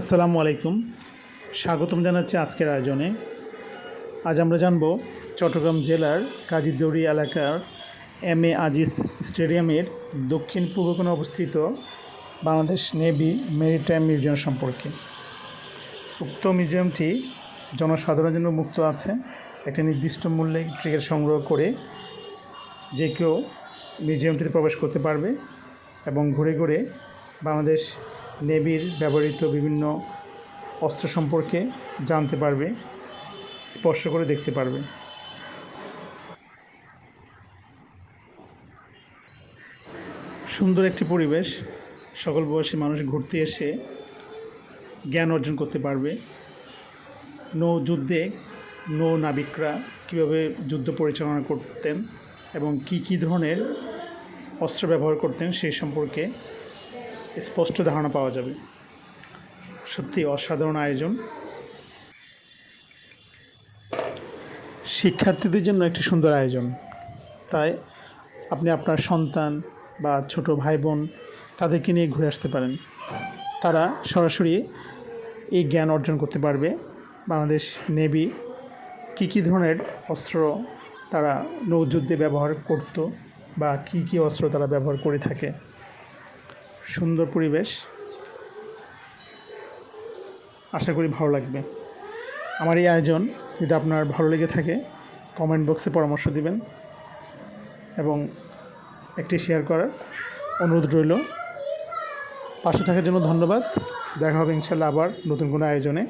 আসসালামু আলাইকুম। স্বাগতম জানাচ্ছি আজকের আয়োজনে। আজ আমরা জানব চট্টগ্রাম জেলার কাজীদড়ি এলাকার এম এ আজিজ স্টেডিয়ামের দক্ষিণ পূর্ব কোণে অবস্থিত বাংলাদেশ নেভি মেরিটাইম মিউজিয়াম সম্পর্কে। উক্ত মিউজিয়ামটি জনসাধারণের জন্য মুক্ত আছে। একটা নির্দিষ্ট মূল্যে টিকিট সংগ্রহ করে যে কেউ মিউজিয়ামটিতে প্রবেশ করতে পারবে এবং ঘুরে ঘুরে বাংলাদেশ নেভির ব্যবহৃত বিভিন্ন অস্ত্র সম্পর্কে জানতে পারবে, স্পর্শ করে দেখতে পারবে। সুন্দর একটি পরিবেশ, সকল বয়সী মানুষ ঘুরতে এসে জ্ঞান অর্জন করতে পারবে। নৌ যুদ্ধে, নৌ নাবিকরা কীভাবে যুদ্ধ পরিচালনা করতেন এবং কী কী ধরনের অস্ত্র ব্যবহার করতেন সেই সম্পর্কে স্পষ্ট ধারণা পাওয়া যাবে। সত্যি অসাধারণ আয়োজন। শিক্ষার্থীদের জন্য একটি সুন্দর আয়োজন। তাই আপনি আপনার সন্তান বা ছোট ভাই বোন তাদেরকে নিয়ে ঘুরে আসতে পারেন। তারা সরাসরি এই জ্ঞান অর্জন করতে পারবে। বাংলাদেশ নেভি কী কী ধরনের অস্ত্র তারা নৌযুদ্ধে ব্যবহার করত বা কী কী অস্ত্র তারা ব্যবহার করে থাকে। সুন্দর পরিবেশ। আশা করি ভালো লাগবে। আমার এই আয়োজন যদি আপনার ভালো লেগে থাকে কমেন্ট বক্সে পরামর্শ দিবেন এবং একটি শেয়ার করার অনুরোধ রইল। পাশে থাকার জন্য ধন্যবাদ। দেখা হবে ইনশাল্লাহ আবার নতুন কোনো আয়োজনে।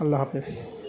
আল্লাহ হাফেজ।